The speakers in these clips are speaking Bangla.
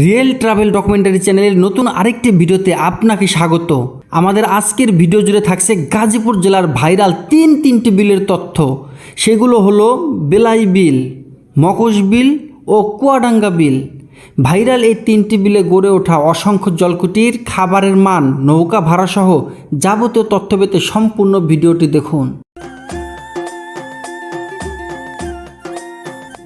রিয়েল ট্রাভেল ডকুমেন্টারি চ্যানেলের নতুন আরেকটি ভিডিওতে আপনাকে স্বাগত। আমাদের আজকের ভিডিও জুড়ে থাকছে গাজীপুর জেলার ভাইরাল তিন তিনটি বিলের তথ্য। সেগুলো হলো বেলাই বিল মকশ বিল ও কুয়াডাঙ্গা বিল। ভাইরাল এই তিনটি বিলে গড়ে ওঠা অসংখ্য জলকুটির, খাবারের মান, নৌকা ভাড়াসহ যাবতীয় তথ্য পেতে সম্পূর্ণ ভিডিওটি দেখুন।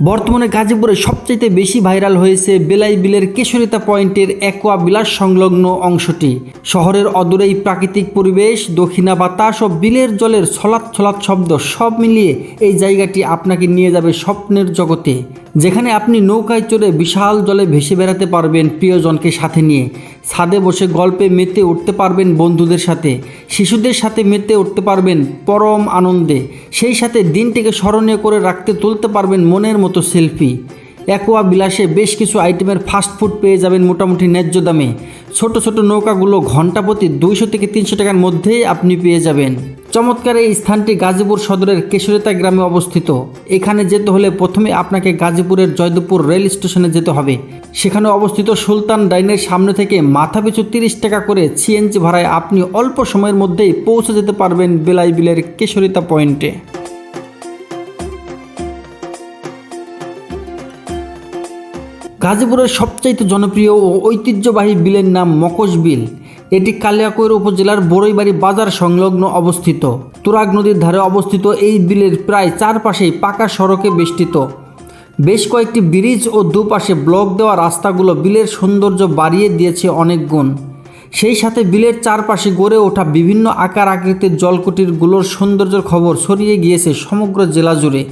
বর্তমানে গাজীপুরে সবচাইতে বেশি ভাইরাল হয়েছে বেলাই বিলের কেশরিতা পয়েন্টের একোয়া বিলাস সংলগ্ন অংশটি। শহরের অদূরেই প্রাকৃতিক পরিবেশ, দক্ষিণা বাতাস ও বিলের জলের ছলাৎ ছলাৎ শব্দ সব মিলিয়ে এই জায়গাটি আপনাকে নিয়ে যাবে স্বপ্নের জগতে। যেখানে আপনি নৌকায় চড়ে বিশাল জলে ভেসে বেড়াতে পারবেন প্রিয়জনকে সাথে নিয়ে। ছাদে বসে গল্পে মেতে উঠতে পারবেন বন্ধুদের সাথে, শিশুদের সাথে মেতে উঠতে পারবেন পরম আনন্দে, সেই সাথে দিনটিকে স্মরণীয় করে রাখতে তুলতে পারবেন মনের মতো সেলফি। একোয়া বিলাসে বেশ কিছু আইটেমের ফাস্ট ফুড পেয়ে যাবেন মোটামুটি ন্যায্য দামে। ছোট ছোট নৌকাগুলো ঘণ্টা প্রতি দুইশো থেকে তিনশো টাকার মধ্যেই আপনি পেয়ে যাবেন। চমৎকার এই স্থানটি গাজীপুর সদরের কেশরিতা গ্রামে অবস্থিত। এখানে যেতে হলে প্রথমে আপনাকে গাজীপুরের জয়দেবপুর রেল স্টেশনে যেতে হবে। সেখানে অবস্থিত সুলতান ডাইনের সামনে থেকে মাথাপিছু তিরিশ টাকা করে সিএনজি ভাড়ায় আপনি অল্প সময়ের মধ্যেই পৌঁছে যেতে পারবেন বেলাই বিলের কেশরিতা পয়েন্টে। গাজীপুরের সবচাইতে জনপ্রিয় ও ঐতিহ্যবাহী বিলের নাম মকশ বিল। এটি কালিয়াকৈর উপজেলার বড়ইবাড়ি বাজার সংলগ্ন অবস্থিত। তুরাগ নদীর ধারে অবস্থিত এই বিলের প্রায় চারপাশেই পাকা সড়কে বেষ্টিত। বেশ কয়েকটি ব্রিজ ও দুপাশে ব্লক দেওয়া রাস্তাগুলো বিলের সৌন্দর্য বাড়িয়ে দিয়েছে অনেক গুণ। সেই সাথে বিলের চারপাশে গড়ে ওঠা বিভিন্ন আকার আকৃতির জলকুটিরগুলোর সৌন্দর্যের খবর ছড়িয়ে গিয়েছে সমগ্র জেলা জুড়ে।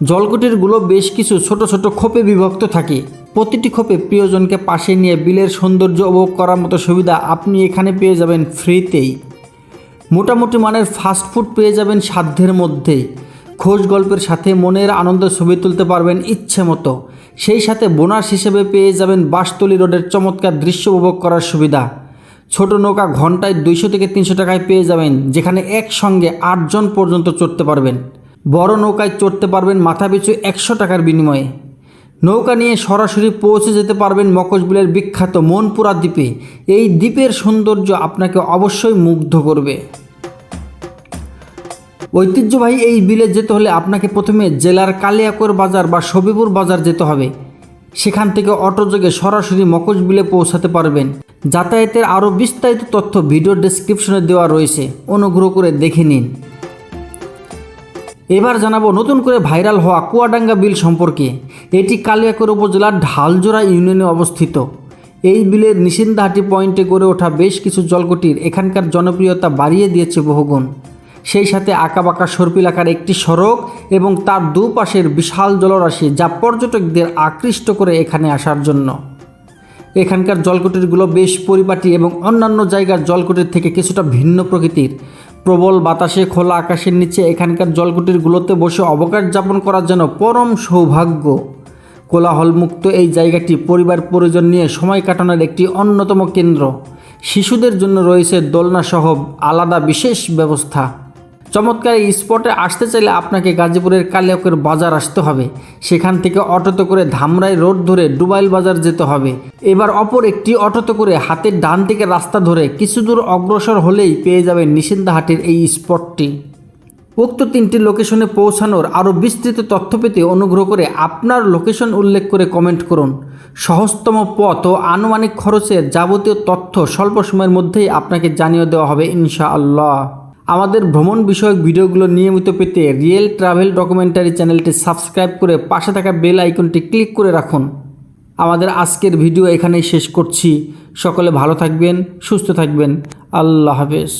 জলকুটিরগুলো বেশ কিছু ছোট ছোট খোপে বিভক্ত থাকে। প্রতিটি খোপে প্রিয়জনকে পাশে নিয়ে বিলের সৌন্দর্য উপভোগ করার মতো সুবিধা আপনি এখানে পেয়ে যাবেন ফ্রিতেই। মোটামুটি মানের ফাস্টফুড পেয়ে যাবেন সাধ্যের মধ্যেই খোঁজ গল্পের সাথে মনের আনন্দ ছবি তুলতে পারবেন ইচ্ছে মতো। সেই সাথে বোনাস হিসেবে পেয়ে যাবেন বাসতলি রোডের চমৎকার দৃশ্য উপভোগ করার সুবিধা। ছোট নৌকা ঘন্টায় দুইশো থেকে তিনশো টাকায় পেয়ে যাবেন, যেখানে একসঙ্গে আটজন পর্যন্ত চড়তে পারবেন। বড় নৌকায় চড়তে পারবেন মাথাপিছু একশো টাকার বিনিময়ে। নৌকা নিয়ে সরাসরি পৌঁছে যেতে পারবেন মকশবিলের বিখ্যাত মনপুরা দ্বীপে। এই দ্বীপের সৌন্দর্য আপনাকে অবশ্যই মুগ্ধ করবে। ঐতিহ্যবাহী এই বিলে যেতে হলে আপনাকে প্রথমে জেলার কালিয়াকৈর বাজার বা সবিপুর বাজার যেতে হবে। সেখান থেকে অটোযোগে সরাসরি মকশ বিলে পৌঁছাতে পারবেন। যাতায়াতের আরও বিস্তারিত তথ্য ভিডিও ডেসক্রিপশনে দেওয়া রয়েছে। অনুগ্রহ করে দেখে নিন। এবার জানাব নতুন করে ভাইরাল হওয়া কুয়াডাঙ্গা বিল সম্পর্কে। এটি কালিয়াকৈর উপজেলার ঢালজোড়া ইউনিয়নে অবস্থিত। এই বিলের নিষিন্দাহাটি পয়েন্টে গড়ে ওঠা বেশ কিছু জলকুটির এখানকার জনপ্রিয়তা বাড়িয়ে দিয়েছে বহুগুণ। সেই সাথে আঁকাবাঁকা সর্পিলাকার একটি সড়ক এবং তার দুপাশের বিশাল জলরাশি যা পর্যটকদের আকৃষ্ট করে এখানে আসার জন্য। এখানকার জলকুটিরগুলো বেশ পরিপাটি এবং অন্যান্য জায়গার জলকুটির থেকে কিছুটা ভিন্ন প্রকৃতির। প্রবল বাতাসে খোলা আকাশের নিচে এখানকার জলকুটিরগুলোতে বসে অবকাশ যাপন করার জন্য পরম সৌভাগ্য। কোলাহলমুক্ত এই জায়গাটি পরিবার পরিজন নিয়ে সময় কাটানোর একটি অন্যতম কেন্দ্র। শিশুদের জন্য রয়েছে দোলনাসহ আলাদা বিশেষ ব্যবস্থা। চমৎকার এই স্পটে আসতে চাইলে আপনাকে গাজীপুরের কালিয়াকের বাজার আসতে হবে। সেখান থেকে অটোতে করে ধামরাই রোড ধরে ডুবাইল বাজার যেতে হবে। এবার অপর একটি অটোতে করে হাতের ডান দিকে রাস্তা ধরে কিছু দূর অগ্রসর হলেই পেয়ে যাবেন নিষিন্দাহাটের এই স্পটটি। উক্ত তিনটি লোকেশনে পৌঁছানোর আরও বিস্তৃত তথ্য পেতে অনুগ্রহ করে আপনার লোকেশন উল্লেখ করে কমেন্ট করুন। সহজতম পথ ও আনুমানিক খরচের যাবতীয় তথ্য স্বল্প সময়ের মধ্যেই আপনাকে জানিয়ে দেওয়া হবে ইনশাআল্লাহ। আমাদের ভ্রমণ বিষয়ক ভিডিওগুলো নিয়মিত পেতে রিয়েল ট্রাভেল ডকুমেন্টারি চ্যানেলটি সাবস্ক্রাইব করে পাশে থাকা বেল আইকনটি ক্লিক করে রাখুন। আমাদের আজকের ভিডিও এখানেই শেষ করছি। সকলে ভালো থাকবেন, সুস্থ থাকবেন। আল্লাহ হাফেজ।